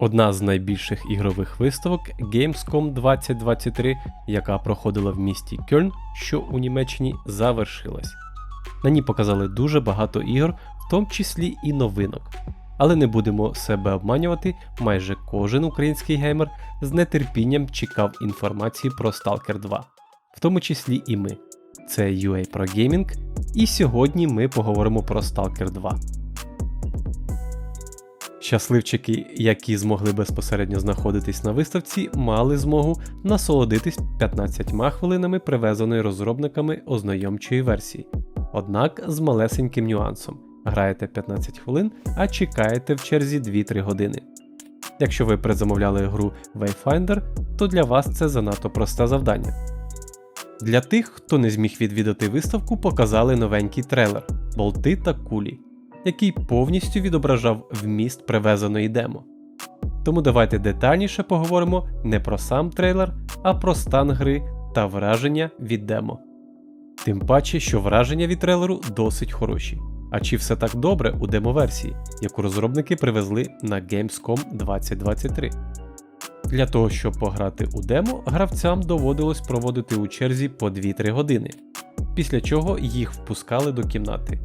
Одна з найбільших ігрових виставок Gamescom 2023, яка проходила в місті Кьольн, що у Німеччині, завершилась. На ній показали дуже багато ігор, в тому числі і новинок. Але не будемо себе обманювати, майже кожен український геймер з нетерпінням чекав інформації про Stalker 2, в тому числі і ми. Це UA Pro Gaming, і сьогодні ми поговоримо про Stalker 2. Щасливчики, які змогли безпосередньо знаходитись на виставці, мали змогу насолодитись 15 хвилинами привезеної розробниками ознайомчої версії. Однак з малесеньким нюансом: граєте 15 хвилин, а чекаєте в черзі 2-3 години. Якщо ви предзамовляли гру Wayfinder, то для вас це занадто просте завдання. Для тих, хто не зміг відвідати виставку, показали новенький трейлер Болти та кулі який повністю відображав вміст привезеної демо. Тому давайте детальніше поговоримо не про сам трейлер, а про стан гри та враження від демо. Тим паче, що враження від трейлеру досить хороші. А чи все так добре у демо-версії, яку розробники привезли на Gamescom 2023? Для того, щоб пограти у демо, гравцям доводилось проводити у черзі по 2-3 години, після чого їх впускали до кімнати,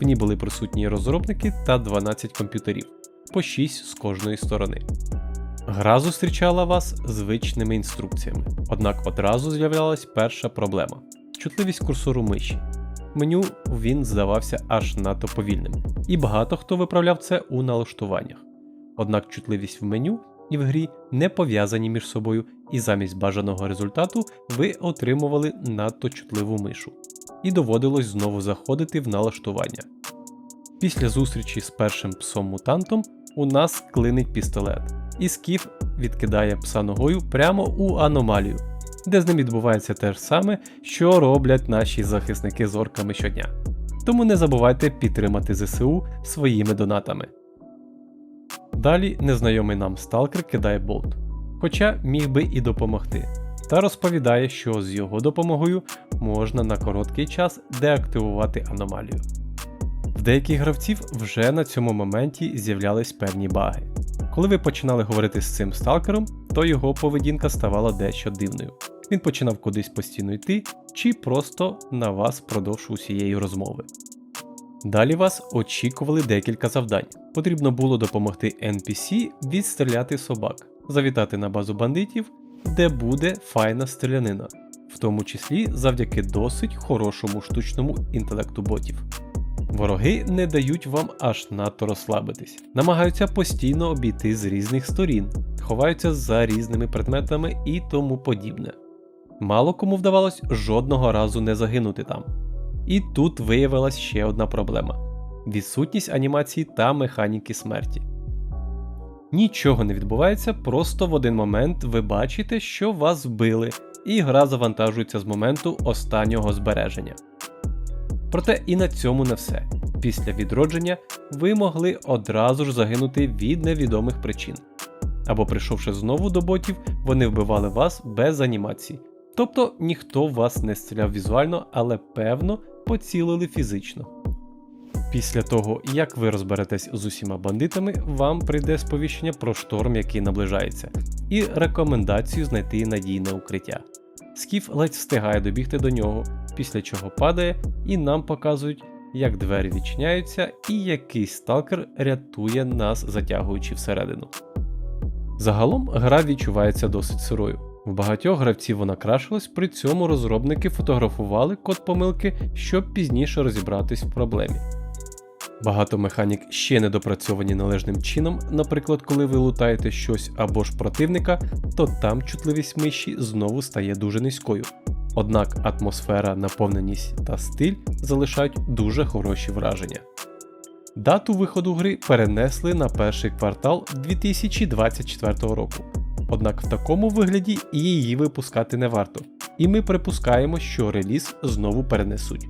в ній були присутні розробники та 12 комп'ютерів, по 6 з кожної сторони. Гра зустрічала вас звичними інструкціями, однак одразу з'являлась перша проблема чутливість курсору миші. Меню він здавався аж надто повільним, і багато хто виправляв це у налаштуваннях. Однак чутливість в меню і в грі не пов'язані між собою, і замість бажаного результату ви отримували надто чутливу мишу і доводилось знову заходити в налаштування. Після зустрічі з першим псом-мутантом у нас клинить пістолет, і скіф відкидає пса ногою прямо у аномалію, де з ним відбувається те ж саме, що роблять наші захисники з орками щодня. Тому не забувайте підтримати ЗСУ своїми донатами. Далі незнайомий нам сталкер кидає болт, хоча міг би і допомогти та розповідає, що з його допомогою можна на короткий час деактивувати аномалію. В деяких гравців вже на цьому моменті з'являлись певні баги. Коли ви починали говорити з цим сталкером, то його поведінка ставала дещо дивною. Він починав кудись постійно йти, чи просто на вас впродовж усієї розмови. Далі вас очікували декілька завдань. Потрібно було допомогти NPC відстріляти собак, завітати на базу бандитів де буде файна стрілянина, в тому числі завдяки досить хорошому штучному інтелекту ботів. Вороги не дають вам аж надто розслабитись, намагаються постійно обійти з різних сторін, ховаються за різними предметами і тому подібне. Мало кому вдавалось жодного разу не загинути там. І тут виявилась ще одна проблема: відсутність анімації та механіки смерті. Нічого не відбувається, просто в один момент ви бачите, що вас вбили, і гра завантажується з моменту останнього збереження. Проте і на цьому не все. Після відродження ви могли одразу ж загинути від невідомих причин. Або прийшовши знову до ботів, вони вбивали вас без анімації. Тобто ніхто вас не стріляв візуально, але певно поцілили фізично. Після того, як ви розберетесь з усіма бандитами, вам прийде сповіщення про шторм, який наближається, і рекомендацію знайти надійне укриття. Скіф ледь встигає добігти до нього, після чого падає, і нам показують, як двері відчиняються, і який сталкер рятує нас, затягуючи всередину. Загалом гра відчувається досить сирою. В багатьох гравців вона крашилась, при цьому розробники фотографували код помилки, щоб пізніше розібратись в проблемі. Багато механік ще не допрацьовані належним чином, наприклад, коли ви лутаєте щось або ж противника, то там чутливість миші знову стає дуже низькою. Однак атмосфера, наповненість та стиль залишають дуже хороші враження. Дату виходу гри перенесли на перший квартал 2024 року. Однак в такому вигляді її випускати не варто, і ми припускаємо, що реліз знову перенесуть.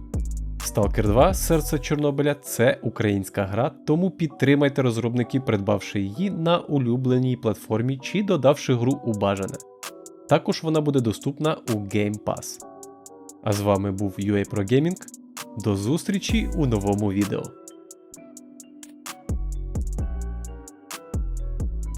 Stalker 2 Серце Чорнобиля це українська гра, тому підтримайте розробників, придбавши її на улюбленій платформі чи додавши гру у бажане. Також вона буде доступна у Game Pass. А з вами був UA Pro Gaming. До зустрічі у новому відео.